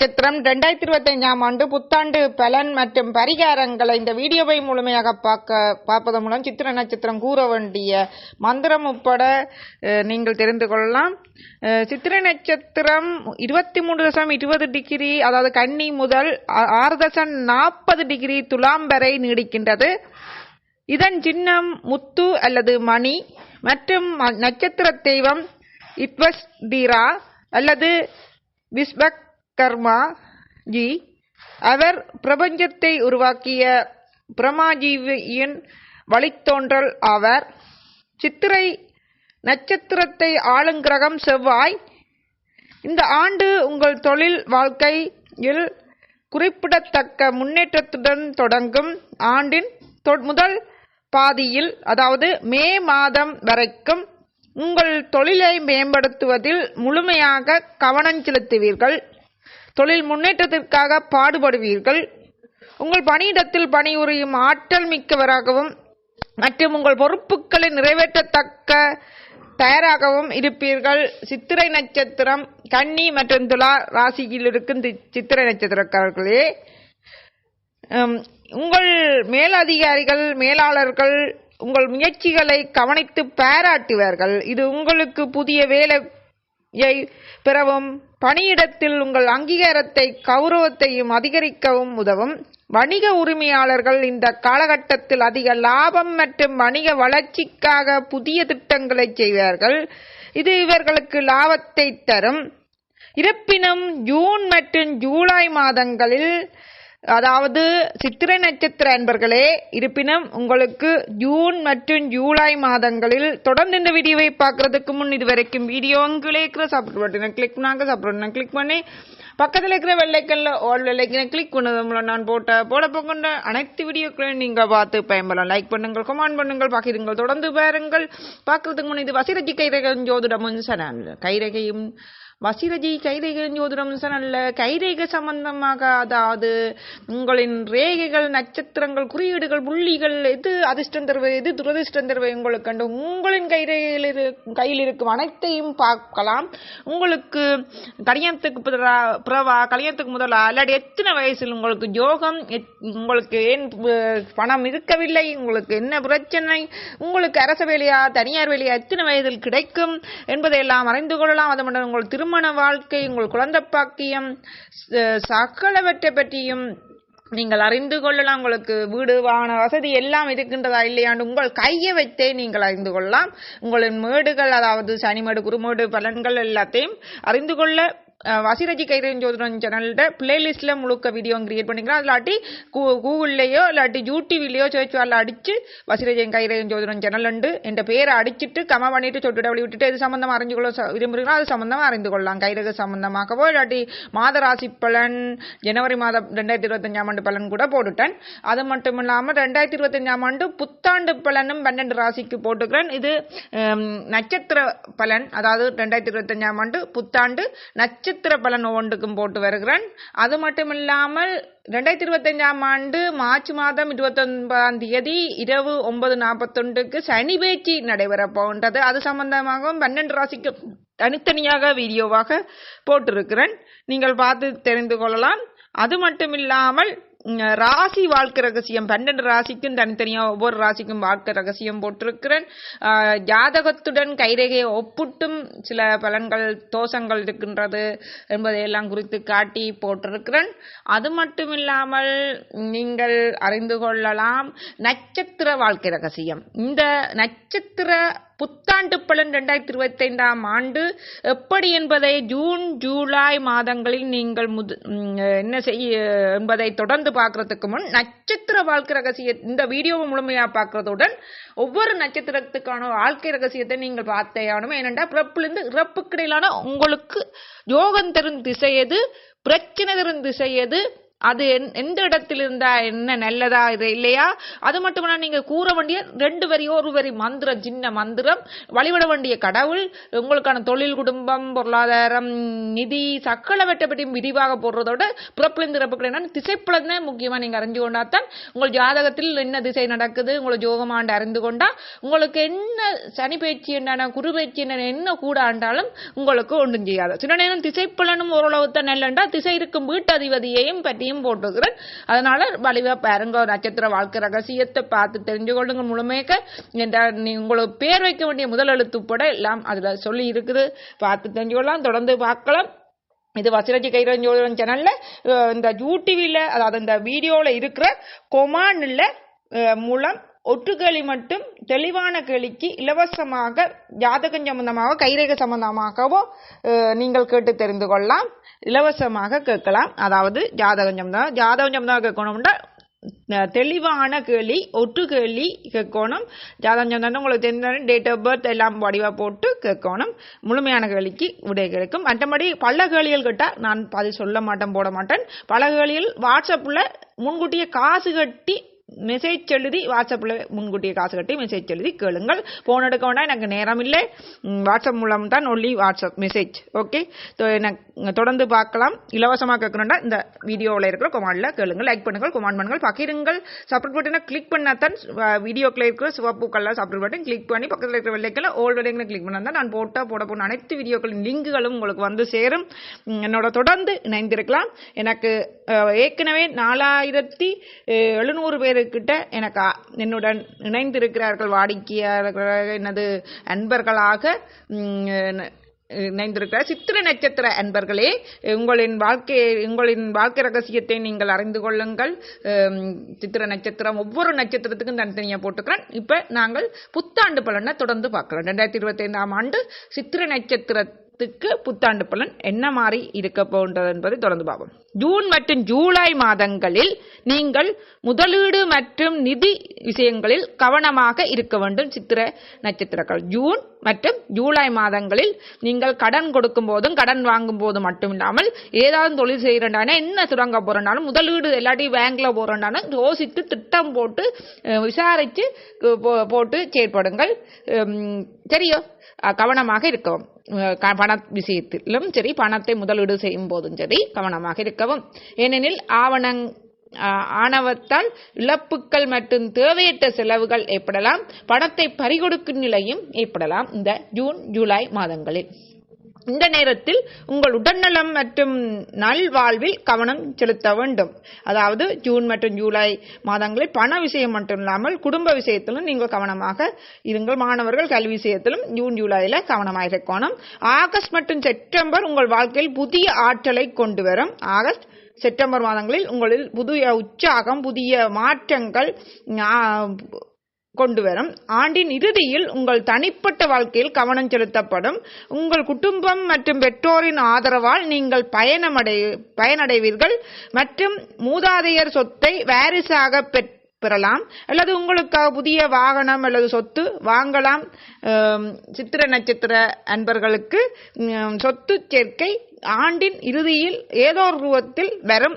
நட்சத்திரம் ரெண்டாயிரத்தி இருபத்தைந்தாம் ஆண்டு புத்தாண்டு பலன் மற்றும் பரிகாரங்களை இந்த வீடியோவை முழுமையாக பார்க்க பார்ப்பதன் மூலம் சித்திர நட்சத்திரம் கூற வேண்டிய மந்திரம் உட்பட நீங்கள் தெரிந்து கொள்ளலாம். சித்திர நட்சத்திரம் இருபத்தி மூன்று தசம் இருபது டிகிரி அதாவது கன்னி முதல் ஆறு தசம் நாற்பது டிகிரி துலாம் வரை நீடிக்கின்றது. இதன் சின்னம் முத்து அல்லது மணி மற்றும் நட்சத்திர தெய்வம் இட்வஸ்தீரா அல்லது விஸ்பக் கர்மா ஜி. அவர் பிரபஞ்சத்தை உருவாக்கிய பிரமாஜீவியின் வழித்தோன்றல் ஆவார். சித்திரை நட்சத்திரத்தை ஆளுங்கிரகம் செவ்வாய். இந்த ஆண்டு உங்கள் தொழில் வாழ்க்கையில் குறிப்பிடத்தக்க முன்னேற்றத்துடன் தொடங்கும் ஆண்டின் முதல் பாதியில் அதாவது மே மாதம் வரைக்கும் உங்கள் தொழிலை மேம்படுத்துவதில் முழுமையாக கவனம் செலுத்துவீர்கள். தொழில் முன்னேற்றத்திற்காக பாடுபடுவீர்கள். உங்கள் பணியிடத்தில் பணிபுரியும் ஆற்றல் மிக்கவராகவும் மற்றும் உங்கள் பொறுப்புகளை நிறைவேற்றத்தக்க தயாராகவும் இருப்பீர்கள். சித்திரை நட்சத்திரம் கன்னி மற்றும் துலா ராசியில் இருக்கும் சித்திரை நட்சத்திரக்காரர்களே. உங்கள் மேலதிகாரிகள் மேலாளர்கள் உங்கள் முயற்சிகளை கவனித்து பாராட்டுவார்கள். இது உங்களுக்கு புதிய வேலை யை பெறவும் பணியிடத்தில் உங்கள் அங்கீகாரத்தை கௌரவத்தையும் அதிகரிக்கவும் உதவும். வணிக உரிமையாளர்கள் இந்த காலகட்டத்தில் அதிக லாபம் மற்றும் வணிக வளர்ச்சிக்காக புதிய திட்டங்களை செய்வார்கள். இது இவர்களுக்கு லாபத்தை தரும். இருப்பினும் ஜூன் மற்றும் ஜூலை மாதங்களில் அதாவது சித்திரை நட்சத்திர அன்பர்களே இருப்பினும் உங்களுக்கு ஜூன் மற்றும் ஜூலை மாதங்களில் தொடர்ந்து இந்த வீடியோவை பார்க்கறதுக்கு முன் இது வரைக்கும் வீடியோ இருக்கிற சப்ஸ்கிரைப் பட்டனை கிளிக் பண்ணாங்க சப்ஸ்கிரைப் கிளிக் பண்ணி பக்கத்தில் இருக்கிற வெள்ளைக்கல்ல ஆல் வெள்ளைக்கனை கிளிக் பண்ணது மூலம் நான் போட்ட போட போகின்ற அனைத்து வீடியோக்களையும் நீங்கள் பார்த்து பயன்படலாம் லைக் பண்ணுங்கள் கமெண்ட் பண்ணுங்கள் பகிருங்கள் தொடர்ந்து பாருங்கள். பார்க்கறதுக்கு முன் இது வசிரஜி கைரகம் ஜோதிடமும் சனல் கைரகையும் வசிரஜி கைரேகன் ஜோதிடம் சனல்ல. கைரேக சம்பந்தமாக அதாவது உங்களின் ரேகைகள் நட்சத்திரங்கள் குறியீடுகள் புள்ளிகள் எது அதிர்ஷ்டம் தருவது எது துரதிர்ஷ்டம் தருவது உங்களுக்கு கண்டு உங்களின் கைரேகையில் இரு கையில் இருக்கும் அனைத்தையும் பார்க்கலாம். உங்களுக்கு கல்யாணத்துக்கு பிறவா கல்யாணத்துக்கு முதலா இல்லாட்டி எத்தனை வயசில் உங்களுக்கு யோகம் எத்- உங்களுக்கு ஏன் பணம் இருக்கவில்லை உங்களுக்கு என்ன பிரச்சனை உங்களுக்கு அரச வேலையா தனியார் வேலையா எத்தனை வயதில் கிடைக்கும் என்பதையெல்லாம் அறிந்து கொள்ளலாம். அது மட்டும் உங்கள் திருமண வாழ்க்கை உங்கள் குழந்தை பாக்கியம் சகலவற்றை பற்றியும் நீங்கள் அறிந்து கொள்ளலாம். உங்களுக்கு வீடு வாகன வசதி எல்லாம் இருக்கின்றதா இல்லையாண்டு உங்கள் கையை வைத்தே நீங்கள் அறிந்து கொள்ளலாம். உங்களின் மேடுகள் அதாவது சனிமேடு குருமேடு பலன்கள் எல்லாத்தையும் அறிந்து கொள்ள வசிரஜி கைரன் ஜோதிடம் சேனல்கிட்ட பிளேலிஸ்ட்டில் முழுக்க வீடியோ கிரியேட் பண்ணிக்கலாம் இல்லாட்டி கூ- கூகுள்லயோ இல்லாட்டி யூடியூப்லயோ சர்ச் வரல அடித்து வசிரஜி கைரன் ஜோதிடம் சேனல் உண்டு. என் பேரை அடிச்சிட்டு கம பண்ணிட்டு சொட்டு டபுள் விட்டுட்டு எது சம்பந்தமா அறிஞ்சு கொள்ள விரும்புகிறோம் விரும்புகிறீங்களோ அது சம்பந்தமா அறிந்து கொள்ளலாம். கைரக சம்பந்தமாகவோ இல்லாட்டி மாத ராசி பலன் ஜனவரி மாதம் ரெண்டாயிரத்தி இருபத்தஞ்சாம் ஆண்டு பலன் கூட போட்டுட்டேன். அது மட்டும் இல்லாமல் ரெண்டாயிரத்தி இருபத்தஞ்சாம் ஆண்டு புத்தாண்டு பலனும் பன்னெண்டு ராசிக்கு போட்டுக்கிறேன். இது நட்சத்திர பலன். அதாவது ரெண்டாயிரத்தி இருபத்தஞ்சாம் ஆண்டு புத்தாண்டு நட்ச நட்சத்திர பலன் ஒவ்வொன்றுக்கும் போட்டு வருகிறேன். அது மட்டும் இல்லாமல் ரெண்டாயிரத்தி இருபத்தஞ்சாம் ஆண்டு மார்ச் மாதம் இருபத்தொன்பதாம் தேதி இரவு ஒன்பது நாற்பத்தொன்றுக்கு சனி பேச்சு நடைபெற போகின்றது. அது சம்பந்தமாகவும் பன்னெண்டு ராசிக்கு தனித்தனியாக வீடியோவாக போட்டிருக்கிறேன். நீங்கள் பார்த்து தெரிந்து கொள்ளலாம். அது மட்டும் இல்லாமல் ராசி வாழ்க்கை ரகசியம். பன்னெண்டு ராசிக்கும் தனித்தனியா ஒவ்வொரு ராசிக்கும் வாழ்க்கை ரகசியம் போட்டிருக்கிறேன். ஜாதகத்துடன் கைரேகையை ஒப்பிட்டும் சில பலன்கள் தோஷங்கள் இருக்கின்றது என்பதையெல்லாம் குறித்து காட்டி போட்டிருக்கிறேன். அது மட்டும் இல்லாமல் நீங்கள் அறிந்து கொள்ளலாம் நட்சத்திர வாழ்க்கை ரகசியம். இந்த நட்சத்திர புத்தாண்டு பலன் ரெண்டாயிரத்தி இருபத்தைந்தாம் ஆண்டு எப்படி என்பதை ஜூன் ஜூலை மாதங்களில் நீங்கள் முது என்ன செய்ய என்பதை தொடர்ந்து பார்க்கறதுக்கு முன் நட்சத்திர வாழ்க்கை ரகசிய இந்த வீடியோவை முழுமையா பார்க்கறதுடன் ஒவ்வொரு நட்சத்திரத்துக்கான வாழ்க்கை ரகசியத்தை நீங்கள் பார்த்தே ஆகணும். ஏனென்றால் பிறப்பிலிருந்து இறப்புக்கு இடையிலான உங்களுக்கு யோகம் தரும் திசை எது? பிரச்சனை தரும் திசை எது? அது எந்- எந்த இடத்தில் இருந்தா என்ன நல்லதா இது இல்லையா? அது மட்டுமல்ல நீங்க கூற வேண்டிய ரெண்டு வரி ஒரு வரி மந்திரம் சின்ன மந்திரம். வழிபட வேண்டிய கடவுள் உங்களுக்கான தொழில் குடும்பம் பொருளாதாரம் நிதி சக்கல பற்றியும் விரிவாக போடுறதோட பிறப்பிலிருந்து இறப்புகள் என்ன திசைப்பலன் தான் முக்கியமா நீங்க அறிஞ்சு கொண்டாத்தான் உங்கள் ஜாதகத்தில் என்ன திசை நடக்குது உங்களை ஜோகமாண்டு அறிந்து கொண்டா உங்களுக்கு என்ன சனி பயிற்சி என்ன குரு பயிற்சி என்ன என்ன கூட ஆண்டாலும் உங்களுக்கு ஒன்றும் செய்யாது. சில நேரம் திசைப்பலனும் ஓரளவு தான் நல்லண்டா திசை இருக்கும் வீட்டு அதிபதியையும் பற்றியும் போட்டுக்கிறேன். அதனால வலிவா பாருங்க நட்சத்திர வாழ்க்கை ரகசியத்தை பார்த்து தெரிஞ்சு கொள்ளுங்க முழுமையாக. என்றால் நீ உங்களுக்கு பேர் வைக்க வேண்டிய முதல் எழுத்துப்பட எல்லாம் அதுல சொல்லி இருக்குது. பார்த்து தெரிஞ்சு கொள்ளலாம் தொடர்ந்து பார்க்கலாம். இது வசிரஜி கைரஞ்சோழன் சேனல்ல இந்த யூடிவில அதாவது இந்த வீடியோல இருக்கிற கொமான்ல மூலம் ஒட்டுகளி மட்டும் தெளிவான கேள்விக்கு இலவசமாக ஜாதகம் சம்பந்தமாக கைரேக சம்பந்தமாகவோ நீங்கள் கேட்டு தெரிந்து கொள்ளலாம். இலவசமாக கேட்கலாம். அதாவது ஜாதகம் சம்பந்தம் ஜாதகம் சம்பந்தமாக கேட்கணும்னா தெளிவான கேள்வி ஒட்டு கேள்வி கேட்கணும். ஜாதகம் சம்பந்தம் உங்களுக்கு தெரிஞ்சாலும் டேட் ஆஃப் பர்த் எல்லாம் வடிவாக போட்டு கேட்கணும். முழுமையான கேள்விக்கு விடை கிடைக்கும். மற்றபடி பல கேள்விகள் கேட்டால் நான் பதில் சொல்ல மாட்டேன் போட மாட்டேன். பல கேள்விகள் வாட்ஸ்அப்பில் முன்கூட்டியே காசு கட்டி மெசேஜ் எழுதி வாட்ஸ்அப்பில் முன்கூட்டியே காசு கட்டி மெசேஜ் எழுதி கேளுங்கள் ஃபோன் எடுக்க வேண்டாம் எனக்கு நேரம் இல்லை வாட்ஸ்அப் மூலம் தான் ஒன்லி வாட்ஸ்அப் மெசேஜ் ஓகே தொடர்ந்து பார்க்கலாம் இலவசமாக கேட்கணும்னா இந்த வீடியோவில் இருக்கிற கொமாண்டில் கேளுங்கள் லைக் பண்ணுங்கள் கொமாண்ட் பண்ணுங்கள் பகிருங்கள் சப்போர்ட் பட்டனை கிளிக் பண்ணால் தான் வீடியோக்கில் இருக்கிற சிவப்பு கலர் சப்ஸ்கிரைப் பட்டன் கிளிக் பண்ணி பக்கத்தில் இருக்கிற வெள்ளைக்கில் ஓல் வெள்ளைங்களை கிளிக் பண்ணால் தான் நான் போட்டால் போட போன அனைத்து வீடியோக்களின் லிங்குகளும் உங்களுக்கு வந்து சேரும். என்னோட தொடர்ந்து இணைந்திருக்கலாம். எனக்கு ஏற்கனவே நாலாயிரத்தி எழுநூறு பேருக்கிட்ட எனக்கு என்னுடன் இணைந்திருக்கிறார்கள். வாடிக்கையாளர்களாக எனது அன்பர்களாக ம், இணைந்திருக்கிறார். சித்திர நட்சத்திர அன்பர்களே உங்களின் வாழ்க்கை உங்களின் வாழ்க்கை ரகசியத்தை நீங்கள் அறிந்து கொள்ளுங்கள். சித்திர நட்சத்திரம் ஒவ்வொரு நட்சத்திரத்துக்கும் தனித்தனியாக போட்டுக்கிறேன். இப்போ நாங்கள் புத்தாண்டு பலனை தொடர்ந்து பார்க்குறோம். ரெண்டாயிரத்தி இருபத்தைந்தாம் ஆண்டு சித்திர நட்சத்திர மாதத்துக்கு புத்தாண்டு பலன் என்ன மாதிரி இருக்க போன்றது என்பதை தொடர்ந்து பார்ப்போம். ஜூன் மற்றும் ஜூலை மாதங்களில் நீங்கள் முதலீடு மற்றும் நிதி விஷயங்களில் கவனமாக இருக்க வேண்டும் சித்திர நட்சத்திரங்கள் ஜூன் மற்றும் ஜூலை மாதங்களில் நீங்கள் கடன் கொடுக்கும் போதும் கடன் வாங்கும் போது மட்டும் இல்லாமல் ஏதாவது தொழில் செய்யறேன்டானே என்ன சுரங்க போறேன்டாலும் முதலீடு இல்லாட்டி பேங்க்ல போறேன்டாலும் யோசித்து திட்டம் போட்டு விசாரித்து விசாரிச்சு போ- போட்டு செயற்படுங்கள். சரியோ? கவனமாக இருக்கவும். பண விஷயத்திலும் சரி பணத்தை முதலீடு செய்யும் போதும் சரி கவனமாக இருக்கவும். ஏனெனில் ஆவணங் ஆணவத்தால் இழப்புக்கள் மற்றும் தேவையற்ற செலவுகள் ஏற்படலாம். பணத்தை பறிகொடுக்கும் நிலையும் ஏற்படலாம். இந்த ஜூன் ஜூலை மாதங்களில். இந்த நேரத்தில் உங்கள் உடல்நலம் மற்றும் நல்வாழ்வில் கவனம் செலுத்த வேண்டும். அதாவது ஜூன் மற்றும் ஜூலை மாதங்களில் பண விஷயம் மட்டும் இல்லாமல் குடும்ப விஷயத்திலும் நீங்கள் கவனமாக இருங்கள். மாணவர்கள் கல்வி விஷயத்திலும் ஜூன் ஜூலையில் கவனமாக இருக்கணும். ஆகஸ்ட் மற்றும் செப்டம்பர் உங்கள் வாழ்க்கையில் புதிய ஆற்றலை கொண்டு வரும். ஆகஸ்ட் செப்டம்பர் மாதங்களில் உங்களில் புதிய உற்சாகம் புதிய மாற்றங்கள் கொண்டு வரும். ஆண்டின் இறுதியில் உங்கள் தனிப்பட்ட வாழ்க்கையில் கவனம் செலுத்தப்படும். உங்கள் குடும்பம் மற்றும் பெற்றோரின் ஆதரவால் நீங்கள் பயணமடை பயனடைவீர்கள். மற்றும் மூதாதையர் சொத்தை வாரிசாக பெற் பெறலாம். அல்லது உங்களுக்காக புதிய வாகனம் அல்லது சொத்து வாங்கலாம். சித்திர நட்சத்திர அன்பர்களுக்கு சொத்து சேர்க்கை ஆண்டின் இறுதியில் ஏதோ ஒரு ரூபத்தில் வரும்.